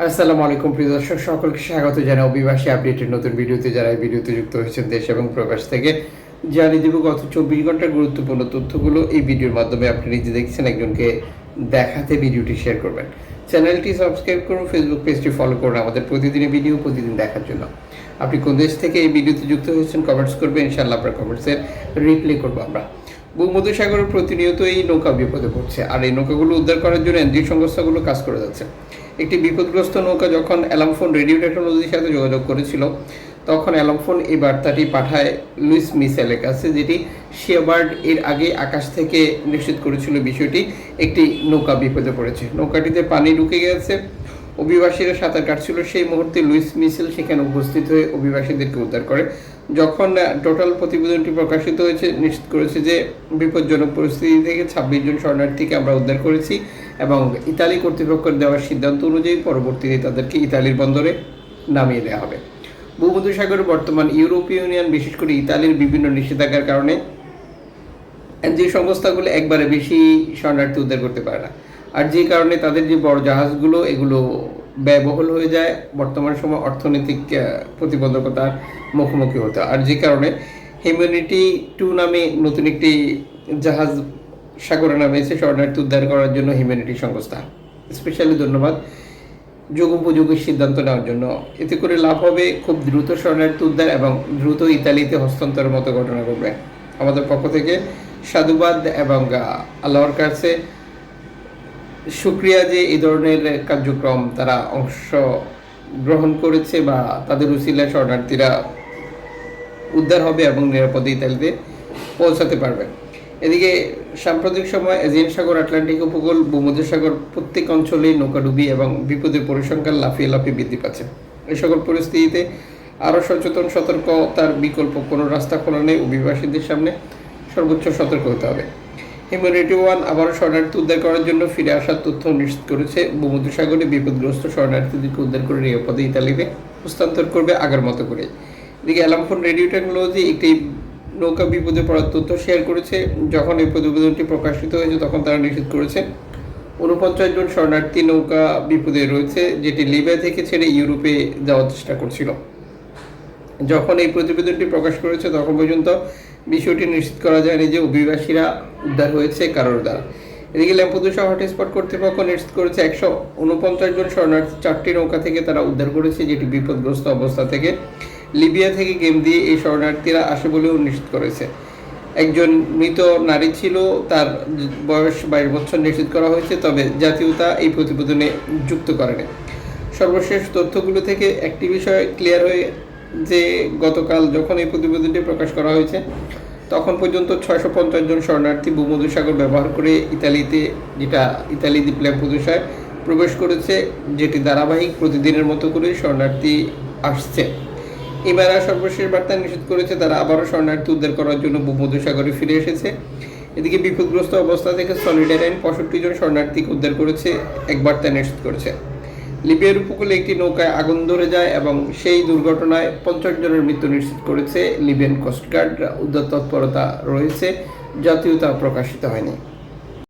আসসালামু আলাইকুম, প্রিয় দর্শক। সকলকে স্বাগত জানাই অভিবাসী আপডেটের নতুন ভিডিওতে যারা ভিডিওতে যুক্ত হয়েছেন দেশ এবং প্রবাস থেকে। জানিয়ে দেব, গত চব্বিশ ঘণ্টার গুরুত্বপূর্ণ তথ্যগুলো। এই ভিডিওর মাধ্যমে আপনি নিজে দেখছেন, একজনকে দেখাতে ভিডিওটি শেয়ার করবেন। চ্যানেলটি সাবস্ক্রাইব করুন ফেসবুক পেজটি ফলো করুন, আমাদের প্রতিদিনের ভিডিও প্রতিদিন দেখার জন্য। আপনি কোন দেশ থেকে এই ভিডিওতে যুক্ত হয়েছেন কমেন্টস করবেন, ইনশাআল্লাহ আপনার কমেন্টসের রিপ্লাই করব আমরা। ভূমধ্যসাগরে প্রতিনিয়ত এই নৌকা বিপদে পড়ছে, আর এই নৌকাগুলো উদ্ধার করার জন্য এনজিও সংস্থাগুলো কাজ করে যাচ্ছে। একটি বিপদগ্রস্ত নৌকা যখন অ্যালামফোন রেডিও টেকনোলজির সাথে যোগাযোগ করেছিল, তখন অ্যালামফোন এই বার্তাটি পাঠায় লুইস মিসেলের কাছে, যেটি শিয়াবার্ড এর আগে আকাশ থেকে নিশ্চিত করেছিল বিষয়টি, একটি নৌকা বিপদে পড়েছে। নৌকাটিতে পানি ঢুকে গেছে অভিবাসীরা সাঁতার কাটছিল। সেই মুহূর্তে লুইস মিসেল সেখানে উপস্থিত হয়ে অভিবাসীদেরকে উদ্ধার করে। যখন টোটাল প্রতিবেদনটি প্রকাশিত হয়েছে, নিশ্চিত করেছে যে বিপজ্জনক পরিস্থিতি থেকে ছাব্বিশ জন শরণার্থীকে আমরা উদ্ধার করেছি এবং ইতালি কর্তৃপক্ষের দেওয়ার সিদ্ধান্ত অনুযায়ী পরবর্তীতে তাদেরকে ইতালির বন্দরে নামিয়ে দেওয়া হবে। ভূমধ্যসাগরে বর্তমান ইউরোপীয় ইউনিয়ন, বিশেষ করে ইতালির বিভিন্ন নিষেধাজ্ঞার কারণে, যে সংস্থাগুলো একবারে বেশি শরণার্থী উদ্ধার করতে পারে না আর যে কারণে তাদের যে বড় জাহাজগুলো, এগুলো ব্যয়বহুল হয়ে যায়। বর্তমান সময় অর্থনৈতিক প্রতিবন্ধকতার মুখোমুখি হতে। আর যে কারণে হিউম্যানিটি টু নামে নতুন একটি জাহাজ সাগরে নামেছে শরণার্থী উদ্ধার করার জন্য হিউম্যানিটি সংস্থা স্পেশালি ধন্যবাদ যোগোপযোগী সিদ্ধান্ত নেওয়ার জন্য। এতে করে লাভ হবে খুব দ্রুত শরণার্থী উদ্ধার এবং দ্রুত ইতালিতে হস্তান্তরের মতো ঘটনা ঘটবে। আমাদের পক্ষ থেকে সাধুবাদ এবং আল্লাহর কাছে শুক্রিয়া যে এই ধরনের কার্যক্রম তারা অংশ গ্রহণ করেছে বা তাদের উসিলা শরণার্থীরা উদ্ধার হবে এবং নিরাপদে ইতালিতে পৌঁছাতে পারবে। এদিকে সাম্প্রতিক সময় এজিয়ান সাগর, আটলান্টিক উপকূল, ভূমধ্যসাগর প্রত্যেক অঞ্চলেই নৌকাডুবি এবং বিপদের পরিসংখ্যান লাফিয়ে লাফিয়ে বৃদ্ধি পাচ্ছে। এই সকল পরিস্থিতিতে আরও সচেতন, সতর্কতার বিকল্প কোনো রাস্তা খোলা নেই। অভিবাসীদের সামনে সর্বোচ্চ সতর্ক হতে হবে। হিউম্যানিটি ওয়ান আবারও শরণার্থী উদ্ধার করার জন্য ফিরে আসার তথ্য নিশ্চিত করেছে ভূমধ্যসাগরে বিপদগ্রস্ত শরণার্থীদেরকে উদ্ধার করে নিরাপদে ইতালিতে হস্তান্তর করবে আগের মতো করে। এদিকে অ্যালামফোন রেডিও টেকনোলজি একটি নৌকা বিপদে পড়ার তথ্য শেয়ার করেছে। যখন এই প্রতিবেদনটি প্রকাশিত হয়েছে, তখন তারা নিশ্চিত করেছে উনপঞ্চাশ জন শরণার্থী নৌকা বিপদে রয়েছে, যেটি লিবিয়া থেকে ছেড়ে ইউরোপে যাওয়ার চেষ্টা করছিল। যখন এই প্রতিবেদনটি প্রকাশ করেছে, তখন পর্যন্ত বিষয়টি নিশ্চিত করা যায়নি যে অভিবাসীরা উদ্ধার হয়েছে কারোর দ্বারা। এদিকে ল্যাম্পুদুসা হটস্পট কর্তৃপক্ষ নিশ্চিত করেছে একশো উনপঞ্চাশ জন শরণার্থী, চারটি নৌকা থেকে তারা উদ্ধার করেছে, যেটি বিপদগ্রস্ত অবস্থা থেকে লিবিয়া থেকে গেম দিয়ে এই শরণার্থীরা আসে বলেও নিশ্চিত করেছে। একজন মৃত নারী ছিল, তার বয়স বাইশ বছর নিশ্চিত করা হয়েছে, তবে জাতীয়তা এই প্রতিবেদনে যুক্ত করেনি। সর্বশেষ তথ্যগুলো থেকে একটি বিষয় ক্লিয়ার হয়ে যে গতকাল যখন এই প্রতিবেদনটি প্রকাশ করা হয়েছে, তখন পর্যন্ত ছয়শো পঞ্চাশ জন শরণার্থী ভূমধ্যসাগর ব্যবহার করে ইতালিতে, যেটা ইতালি দ্বীপ ল্যাম্পুদুসায় প্রবেশ করেছে, যেটি ধারাবাহিক প্রতিদিনের মতো করে শরণার্থী আসছে। এবারা সর্বশেষ বার্তা নিষেধ করেছে, তারা আবারও শরণার্থী উদ্ধার করার জন্য ভূমধ্যসাগরে ফিরে এসেছে। এদিকে বিপদগ্রস্ত অবস্থা থেকে সলিডারাইন পঁয়ষট্টি জন শরণার্থীকে উদ্ধার করেছে, এক বার্তা নিষেধ করেছে। লিবিয়ার উপকূলে একটি নৌকায় আগুন ধরে যায় এবং সেই দুর্ঘটনায় পঞ্চাশ জনের মৃত্যু নিশ্চিত করেছে লিবিয়ান কোস্টগার্ড উদ্ধার তৎপরতা রয়েছে, জাতীয়তা প্রকাশিত হয়নি।